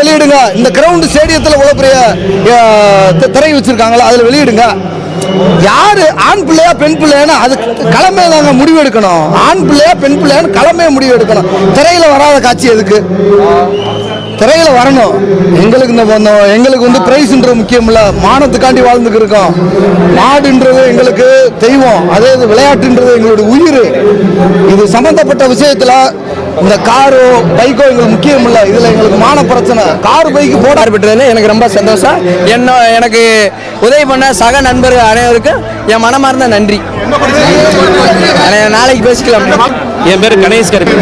வெளியிடுங்க. இந்த கிரவுண்ட் ஸ்டேடியத்தில் இவ்வளோ பெரிய திரை வச்சிருக்காங்களா? அதில் வெளியிடுங்க. யாரு ஆண் பிள்ளையா பெண் பிள்ளையான்னு அது கிளம்பே தாங்க முடிவு எடுக்கணும். ஆண் பிள்ளையா பெண் பிள்ளையான்னு கிளம்பே முடிவு எடுக்கணும். திரையில வராத காட்சி எதுக்கு? திரையில வரணும். எங்களுக்கு இந்த எங்களுக்கு வந்து பிரைஸ்ன்றது முக்கியம் இல்ல மானத்துக்காண்டி வாழ்ந்துக்கு இருக்கோம். மாடுன்றது எங்களுக்கு தெய்வம். அதே இது விளையாட்டுன்றது எங்களுடைய உயிர். இது சம்பந்தப்பட்ட விஷயத்துல இந்த காரோ பைக்கோ எங்களுக்கு முக்கியம் இல்ல இதுல எங்களுக்கு மான பிரச்சனை. கார் பைக்கு போட பெற்றதில் எனக்கு ரொம்ப சந்தோஷம். என்ன எனக்கு உதவி பண்ண சக நண்பர் அனைவருக்கும் என் மனமார்ந்த நன்றி. நாளைக்கு பேசிக்கலாம் என் பேர் கணேஷ் கருப்பு.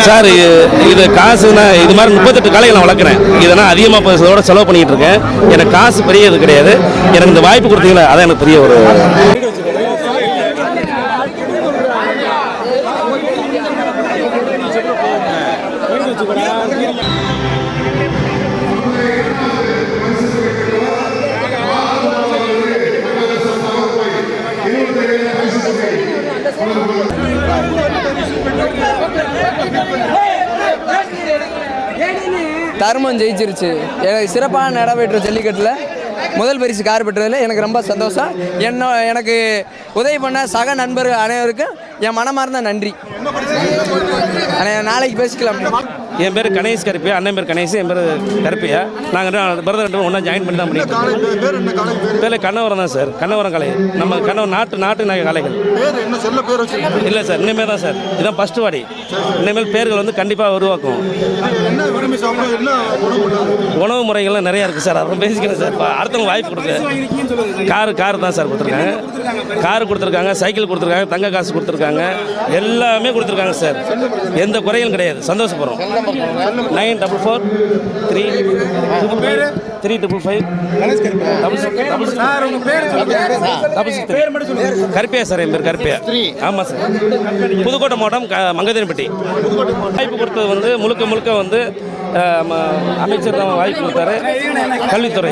சார் இது- இது காசுனா இது மாதிரி முப்பத்தெட்டு காலையை நான் வளர்க்குறேன். இதை நான் அதிகமாக பைசாவோட செலவு பண்ணிட்டு இருக்கேன். எனக்கு காசு பெரிய இது கிடையாது. எனக்கு இந்த வாய்ப்பு கொடுத்தீங்களா அதான் எனக்கு பெரிய ஒரு தர்மம் ஜெயிச்சிருச்சு. எனக்கு சிறப்பான நடைபெற்ற ஜல்லிக்கட்டில் முதல் பரிசு கார் பெற்றதில் எனக்கு ரொம்ப சந்தோஷம். என்ன எனக்கு உதவி பண்ண சக நண்பர்கள் அனைவருக்கும் என் மனமார்ந்த நன்றி. நாளைக்கு பேசிக்கலாம். என் பேர் கணேஷ் கருப்பியா அண்ணன் பேர் கணேஷ் என் பேர் கருப்பியா. நாங்கள் பிரதர் ரெண்டு ஒன்றா ஜாயின் பண்ணி தான் பண்ணிட்டு பேர் கண்ணவரம் தான் சார் கண்ணவரம் கலை. நம்ம கண்ணவரம் நாட்டு நாட்டு நாயக கலைகள். இல்லை சார் இனிமேல் தான் சார் இதுதான் ஃபஸ்ட்டு வாடி. இனிமேல் பேர்கள் வந்து கண்டிப்பாக உருவாக்கும். உணவு முறைகள்லாம் நிறைய இருக்குது சார் அப்புறம் பேசிக்கிறேன் சார். இப்ப அடுத்தவங்க வாய்ப்பு கொடுக்க காரு கார் தான் சார் கொடுத்துருக்காங்க. கார் கொடுத்துருக்காங்க சைக்கிள் கொடுத்துருக்காங்க தங்க காசு கொடுத்துருக்காங்க. எல்லாமே கொடுத்துருக்காங்க சார். எந்த குறையும் கிடையாது சந்தோஷப்படுறோம். Nine double four three three double five. Double double double six Karuppaiya sir என் பேர் கருப்பையா. ஆமாம் சார். புதுக்கோட்டை மாவட்டம் மங்கதேனிப்பட்டி வாய்ப்பு கொடுத்தது வந்து முழுக்க முழுக்க வந்து அமைச்சர் தான் வாய்ப்பு கொடுத்தாரு. கல்வித்துறை.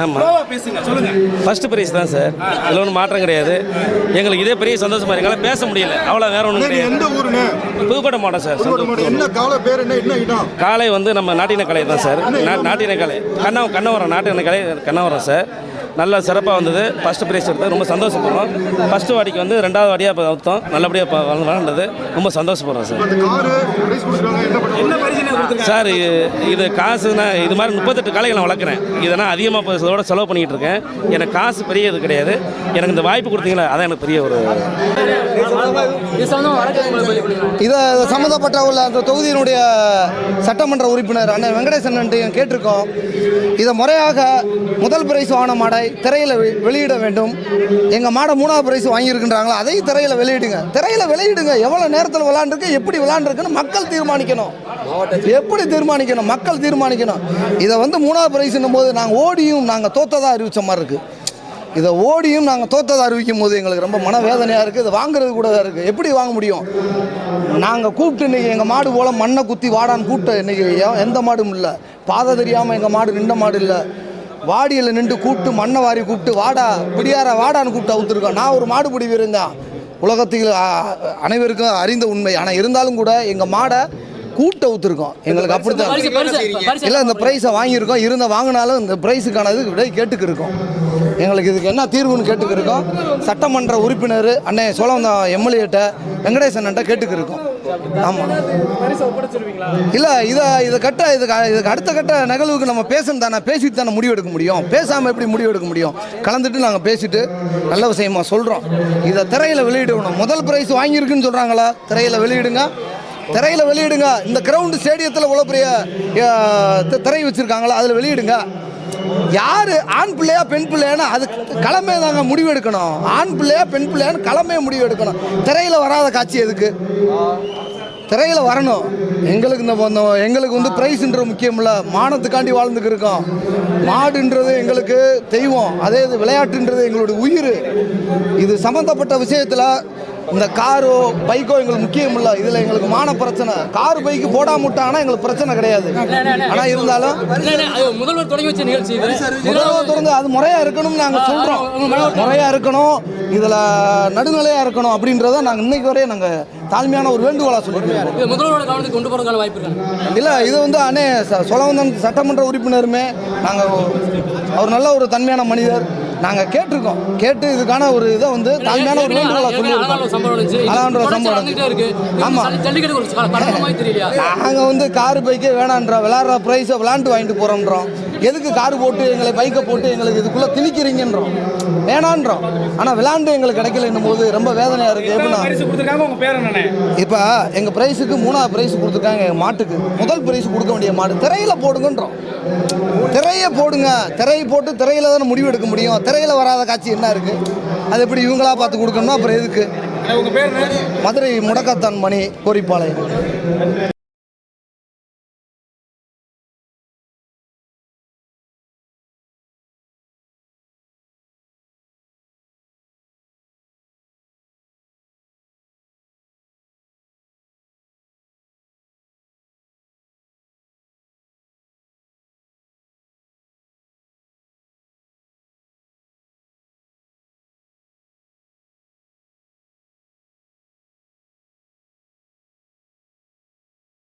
ஆமாம் ஃபர்ஸ்ட் பிரைஸ் தான் சார். இதில் ஒன்றும் மாற்றம் கிடையாது. எங்களுக்கு இதே பெரிய சந்தோஷமா இருக்கு. எங்களால் பேச முடியல. அவ்வளோ வேற ஒன்றும் கிடையாது. புதுக்கோட்டை மாவட்டம் சார். கால பேர் என்ன என்ன இடம் காலை வந்து நம்ம நாட்டின கலை தான் சார். நா- நாட்டின கலை. கண்ணா கண்ணவரம் நாட்டின கலை கண்ணவரம் சார். நல்ல சிறப்பாக வந்தது. ஃபஸ்ட்டு ப்ரைஸ் எடுத்தது. ரொம்ப சந்தோஷப்படுறோம். ஃபஸ்ட்டு வாடிக்கு வந்து ரெண்டாவது வாடியாக இப்போ வைத்தோம் நல்லபடியாக வளர்ந்தது. ரொம்ப சந்தோஷப்படுறோம் சார் சார் இது- இது காசுனா இது மாதிரி முப்பத்தெட்டு காலையை நான் வளர்க்குறேன். இதை நான் அதிகமாக பைசாவோட செலவு பண்ணிகிட்டு இருக்கேன். எனக்கு காசு பெரிய இது கிடையாது. எனக்கு இந்த வாய்ப்பு கொடுத்தீங்களா? அதான் எனக்கு பெரிய ஒரு இதை சம்மந்தப்பட்ட உள்ள அந்த தொகுதியினுடைய சட்டமன்ற உறுப்பினர் அண்ணன் வெங்கடேசன் கேட்டிருக்கோம். இதை முறையாக முதல் பிரைஸ் வாங்கின மாடை திரையில் வெ- வெளியிட வேண்டும். எங்கள் மாடை மூணாவது பிரைஸ் வாங்கியிருக்கின்றாங்களோ? அதையும் திரையில் வெளியிடுங்க. திரையில் வெளியிடுங்க. எவ்வளோ நேரத்தில் விளாண்டுருக்கு எப்படி விளாண்டுருக்குன்னு மக்கள் தீர்மானிக்கணும். எப்படி தீர்மானிக்கணும்? மக்கள் தீர்மானிக்கணும். இதை வந்து மூணாவது பிரைஸ்ன்னும் போது நாங்கள் ஓடியும் நாங்கள் தோத்ததாக அறிவித்த மாதிரி இருக்குது இதை ஓடியும் நாங்கள் தோத்ததை அறிவிக்கும் போது எங்களுக்கு ரொம்ப மனவேதனையாக இருக்குது இதை வாங்குறது கூட தான் இருக்குது எப்படி வாங்க முடியும்? நாங்கள் கூப்பிட்டு இன்றைக்கி எங்கள் மாடு போல் மண்ணை குத்தி வாடான்னு கூப்பிட்ட இன்றைக்கி எந்த மாடும் இல்லை. பாதை தெரியாமல் எங்கள் மாடு நின்ற மாடு இல்லை. வாடியில் நின்று கூப்பிட்டு மண்ணை வாரி கூப்பிட்டு வாடா பிடியார வாடான்னு கூப்பிட்டு அவுத்துருக்கோம். நான் ஒரு மாடுபிடி வீரன் உலகத்தில் அனைவருக்கும் அறிந்த உண்மை. ஆனால் இருந்தாலும் கூட எங்கள் மாடை கூப்பிட்டு அவுத்துருக்கோம் எங்களுக்கு அப்படித்தான் இல்லை இந்த ப்ரைஸை வாங்கியிருக்கோம். இருந்த வாங்கினாலும் இந்த ப்ரைஸுக்கானது விடை கேட்டுக்கு இருக்கோம் எங்களுக்கு இதுக்கு என்ன தீர்வுன்னு கேட்டுக்கு இருக்கோம் சட்டமன்ற உறுப்பினர் அண்ணே சோழவந்தம் எம்எல்ஏட்ட வெங்கடேசன்ட்ட கேட்டுக்கு இருக்கோம் ஆமாம் இல்லை இதை இதை கட்ட இதுக்கு இதுக்கு அடுத்த கட்ட நிகழ்வுக்கு நம்ம பேசணும் தானே பேசிட்டு தானே முடிவு எடுக்க முடியும். பேசாமல் எப்படி முடிவு எடுக்க முடியும்? கலந்துட்டு நாங்கள் பேசிட்டு நல்ல விஷயமா சொல்கிறோம் இதை திரையில் வெளியிடணும். முதல் ப்ரைஸ் வாங்கியிருக்குன்னு சொல்கிறாங்களா திரையில் வெளியிடுங்க. திரையில் வெளியிடுங்க. இந்த கிரவுண்டு ஸ்டேடியத்தில் இவ்வளோ பெரிய திரை வச்சுருக்காங்களா அதில் வெளியிடுங்க. யார் ஆண் பிள்ளையா பெண் பிள்ளையான்னு அது கிளம்பே தாங்க முடிவு எடுக்கணும். ஆண் பிள்ளையா பெண் பிள்ளையான்னு கிளம்பே முடிவு எடுக்கணும். திரையில் வராத காட்சி எதுக்கு? திரையில் வரணும். எங்களுக்கு இந்த இந்த எங்களுக்கு வந்து ப்ரைஸ்ன்றது முக்கியம் இல்லை மானத்துக்காண்டி வாழ்ந்துக்கு இருக்கோம். மாடுன்றது எங்களுக்கு தெய்வம். அதே இது விளையாட்டுன்றது எங்களுடைய உயிர். இது சம்மந்தப்பட்ட விஷயத்தில் இந்த காரோ பைக்கோ எங்களுக்கு முக்கியம் இல்லை இதில் எங்களுக்கு மான பிரச்சனை. கார் பைக்கு போடாம விட்டாங்கன்னா எங்களுக்கு பிரச்சனை கிடையாது. ஆனால் இருந்தாலும் முதல்வர் தொடங்கி வச்ச நிகழ்ச்சி முதல்வர் தொடர்ந்து அது முறையா இருக்கணும்னு நாங்கள் சொல்றோம். முறையா இருக்கணும். இதுல நடுநிலையா இருக்கணும் அப்படின்றத நாங்கள் இன்னைக்கு வரையும் நாங்கள் தாழ்மையான ஒரு வேண்டுகோளா சொல்லியிருக்கோம். முதல்வரோட கவனத்துக்கு கொண்டு போறதுக்கான வாய்ப்பு இல்லை இது வந்து அண்ணே சொலவந்தன் சட்டமன்ற உறுப்பினருமே நாங்கள் அவர் நல்ல ஒரு தன்மையான மனிதர். நாங்கள் கேட்டிருக்கோம். கேட்டு இதுக்கான ஒரு இதை வந்து தாழ்மையான ஒரு வேண்டுகோளா சொல்லியிருக்கோம். அழகான சம்பவம் இருந்துச்சு அழகான ஒரு தொடர்ச்சி சம்பவம் நடந்துகிட்டே இருக்கு. இது ஆமா. வந்து ஜல்லிக்கட்டு ஒரு கடமை மாதிரி தெரியலையா? நாங்கள் வந்து கார் பைக்கே வேணான்றோம். விளாட்ற ப்ரைஸை விளாண்டு வாங்கிட்டு போகிறோன்றோம் எதுக்கு கார் போட்டு எங்களை பைக்கை போட்டு எங்களுக்கு இதுக்குள்ளே திணிக்கிறீங்கன்றோம். வேணான்றோம். ஆனால் விளாண்டு எங்களுக்கு கிடைக்கலன்னும் போது ரொம்ப வேதனையாக இருக்குது எப்படின்னா இப்போ எங்கள் ப்ரைஸுக்கு மூணாவது ப்ரைஸ் கொடுத்துருக்காங்க எங்கள் மாட்டுக்கு. முதல் ப்ரைஸ் கொடுக்க வேண்டிய மாடு திரையில் போடுங்கன்றோம். திரையை போடுங்க. திரையை போட்டு திரையில் தானே முடிவு எடுக்க முடியும். திரையில் வராத காட்சி என்ன இருக்குது அது எப்படி இவங்களா பார்த்து கொடுக்கணும்னா அப்புறம் எதுக்கு? மதுரை முடக்கத்தான் மணி கோரிப்பாளையம்.